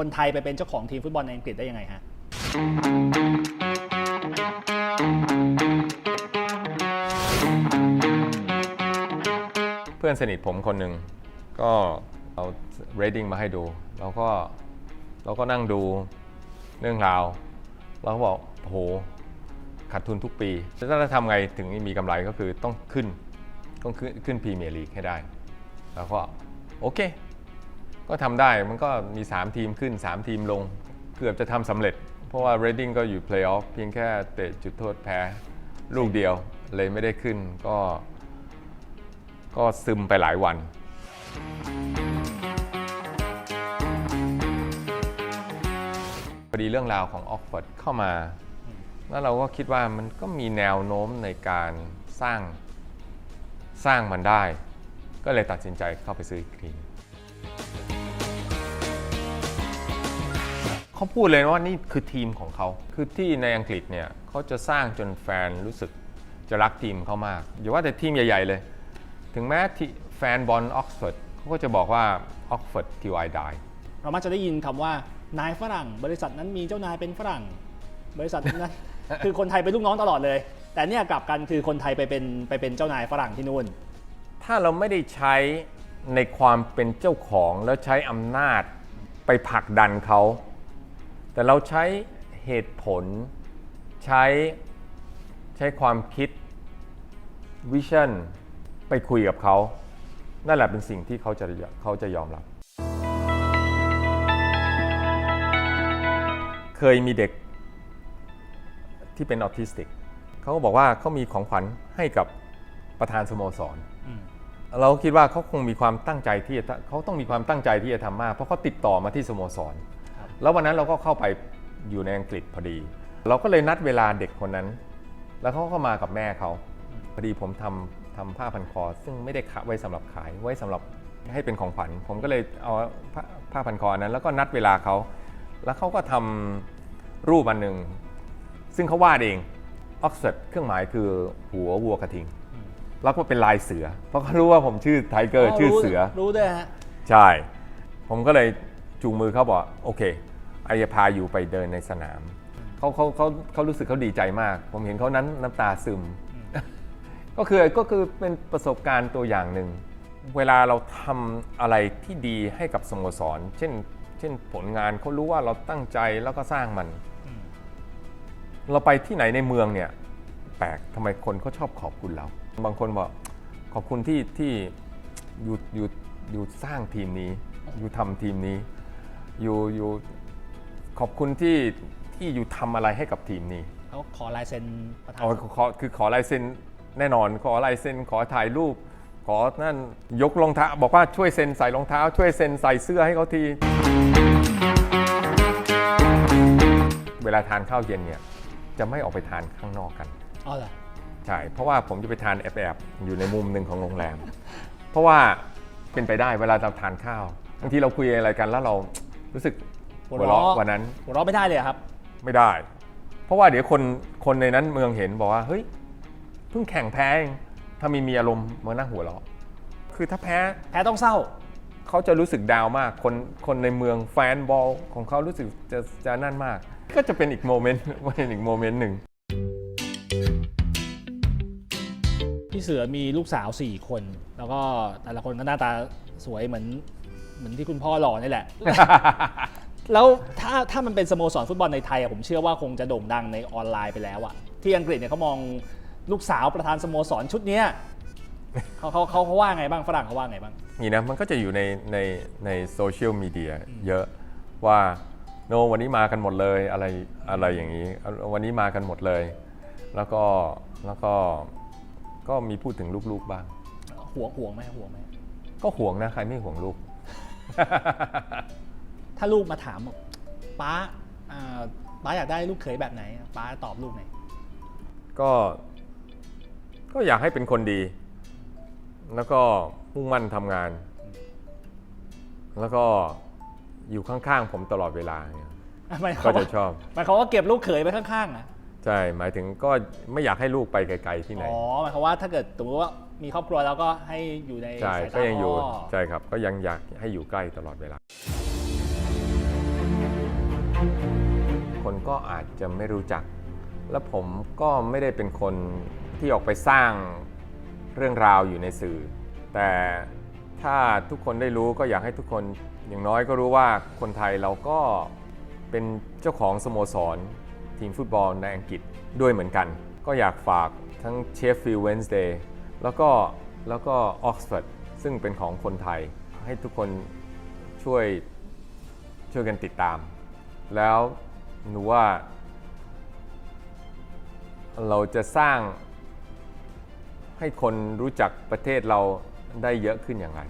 คนไทยไปเป็นเจ้าของทีมฟุตบอลในอังกฤษได้ยังไงฮะเพื่อนสนิทผมคนหนึ่งก็เอา rating มาให้ดูแล้วก็เราก็นั่งดูเรื่องราวเราก็บอกโอ้โหขาดทุนทุกปีแล้วจะทำไงถึงมีกำไรก็คือต้องขึ้นต้องขึ้นขึ้นพรีเมียร์ลีกให้ได้ แล้วก็โอเค ก็ทำได้มันก็มี 3 ทีมขึ้น 3 ทีมลง เกือบจะทำสำเร็จ เพราะว่า Reading ก็อยู่เพลย์ออฟเพียงแค่เตะจุดโทษแพ้ลูกเดียวเลยไม่ได้ขึ้นก็ ก็ซึมไปหลายวัน พอดีเรื่องราวของออกฟอร์ดเข้ามา แล้วเราก็คิดว่ามันก็มีแนวโน้มในการสร้างสร้างมันได้ ก็เลยตัดสินใจเข้าไปซื้ออีก เขาพูดเลยว่านี่คือทีมของเขา คือที่ในอังกฤษเนี่ยเขาจะสร้างจนแฟนรู้สึกจะรักทีมเขามากอย่าว่าแต่ทีมใหญ่ ๆ เลย ถึงแม้ที่แฟนบอลออกฟอร์ดเขาก็จะบอกว่าออกฟอร์ด till I die เรามักจะได้ยินคำว่านายฝรั่ง บริษัทนั้นมีเจ้านายเป็นฝรั่ง บริษัทนั้นคือคนไทยเป็นลูกน้องตลอดเลย แต่เนี่ยกลับกันคือคนไทยไปเป็นไปเป็นเจ้านายฝรั่งที่นู่น ถ้าเราไม่ได้ใช้ในความเป็นเจ้าของแล้วใช้อำนาจไปผลักดันเขา แต่เราใช้เหตุผลใช้ใช้ความคิดวิชั่นไปคุยกับเขา นั่นแหละเป็นสิ่งที่เขาจะเขาจะยอมรับ เคยมีเด็กที่เป็นออทิสติกเขาก็บอกว่าเขามีของขวัญให้กับประธานสโมสรเราคิดว่าเขาคงมีความตั้งใจที่จะเขาต้องมีความตั้งใจที่จะทำมาก เพราะเขาติดต่อมาที่สโมสร แล้ววันนั้นเราก็เข้าไปอยู่ในอังกฤษพอดี เราก็เลยนัดเวลาเด็กคนนั้น แล้วเขาก็มากับแม่เขาพอดีผมทำทำผ้าพันคอ ซึ่งไม่ได้ขะไว้สำหรับขายไว้สำหรับให้เป็นของขวัญผมก็เลยเอาผ้าผ้าพันคอนั้น แล้วก็นัดเวลาเขาแล้วเขาก็ทำรูปอันหนึ่งซึ่งเขาวาดเองออกเซดเครื่องหมายคือหัววัวกระทิงแล้วก็เป็นลายเสือ เพราะเขารู้ว่าผมชื่อไทเกอร์ชื่อเสือรู้ด้วยฮะใช่ ผมก็เลยจูงมือเขาบอกโอเคไอจะพาอยู่ไปเดินในสนามเขาเขาเขาเขารู้สึกเขาดีใจมาก ผมเห็นเขานั้นน้ำตาซึม ก็คือก็คือเป็นประสบการณ์ตัวอย่างหนึ่ง เวลาเราทำอะไรที่ดีให้กับสโมสร เช่น เช่นผลงานเขารู้ว่าเราตั้งใจแล้วก็สร้างมันอืมเราไปที่ไหนในเมืองเนี่ย แปลกทำไมคนเขาชอบขอบคุณเรา บางคนบอกขอบคุณที่ที่อยู่อยู่อยู่สร้างทีมนี้ อยู่ทำทีมนี้ อยู่อยู่ ขอบคุณที่ที่อยู่ทำอะไรให้กับทีมนี้เขาขอลายเซ็นประธานอ๋อขอคือขอลายเซ็นแน่นอน ขอลายเซ็นขอถ่ายรูป ขอนั่นยกรองเท้าบอกว่าช่วยเซ็นใส่รองเท้า ช่วยเซ็นใส่เสื้อให้เขาที เวลาทานข้าวเย็นเนี่ยจะไม่ออกไปทานข้างนอกกัน อ๋อเหรอใช่ เพราะว่าผมจะไปทานแอบๆอยู่ในมุมหนึ่งของโรงแรม เพราะว่าเป็นไปได้เวลาเราทานข้าว บางทีเราคุยอะไรกันแล้วเรารู้สึก หัวเราะวันนั้น หัวเราะไม่ได้เลยเหรอครับ ไม่ได้ เพราะว่าเดี๋ยวคนคนในนั้นเมืองเห็นบอกว่าเฮ้ยเพิ่งแข่งแพ้เองถ้ามีมีอารมณ์มานั่งหัวเราะคือถ้าแพ้แพ้ต้องเศร้า เขาจะรู้สึกดาวน์มาก คนคนในเมืองแฟนบอลของเขารู้สึกจะจะนั่นมาก ก็จะเป็นอีกโมเมนต์ เป็นอีกโมเมนต์หนึ่งพี่เสือมีลูกสาว 4 คน แล้วก็แต่ละคนก็หน้าตาสวยเหมือนเหมือนที่คุณพ่อหล่อนี่แหละ แล้วถ้าถ้ามันเป็นสโมสรฟุตบอลในไทยอะผมเชื่อว่าคงจะโด่งดังในออนไลน์ไปแล้วอะที่อังกฤษเนี่ยเขามองลูกสาวประธานสโมสรชุดเนี้ยเขาเขาเขาเขาว่าไงบ้างฝรั่งเขาว่าไงบ้าง นี่นะมันก็จะอยู่ในในในโซเชียลมีเดียเยอะว่าโนวันนี้มากันหมดเลยอะไรอะไรอย่างนี้ วันนี้มากันหมดเลย แล้วก็แล้วก็ก็มีพูดถึงลูกๆบ้างห่วงห่วงไหมห่วงไหมก็ห่วงนะใครไม่ห่วงลูก ถ้าลูกมาถามบอกป้าอ่าป้าอยากได้ลูกเขยแบบไหนป้าตอบลูกไหนก็ ก็อยากให้เป็นคนดี แล้วก็มุ่งมั่นทำงาน แล้วก็อยู่ข้างๆผมตลอดเวลาเนี่ยหมายคก็วามจะว่าชอบ หมายความว่าเก็บลูกเขยไว้ข้างๆอะ ใช่ หมายถึงก็ไม่อยากให้ลูกไปไกลๆที่ไหน อ๋อหมายความว่าถ้าเกิดสมมติว่ามีครอบครัวแล้วก็ให้อยู่ในใช่ สายก็ตายังอยู่ พ่อ ใช่ครับ ก็ยังอยากให้อยู่ใกล้ตลอดเวลา คนก็อาจจะไม่รู้จัก และผมก็ไม่ได้เป็นคนที่ออกไปสร้างเรื่องราวอยู่ในสื่อ แต่ถ้าทุกคนได้รู้ก็อยากให้ทุกคนอย่างน้อยก็รู้ว่าคนไทยเราก็เป็นเจ้าของสโมสร ทีมฟุตบอลในอังกฤษด้วยเหมือนกัน ก็อยากฝากทั้งเชฟฟิลด์เวนส์เดย์แล้วก็แล้วก็ออกซฟอร์ดซึ่งเป็นของคนไทย ให้ทุกคนช่วยช่วยกันติดตาม แล้ว หนูว่า เราจะสร้างให้คนรู้จักประเทศเราได้เยอะขึ้นอย่างไร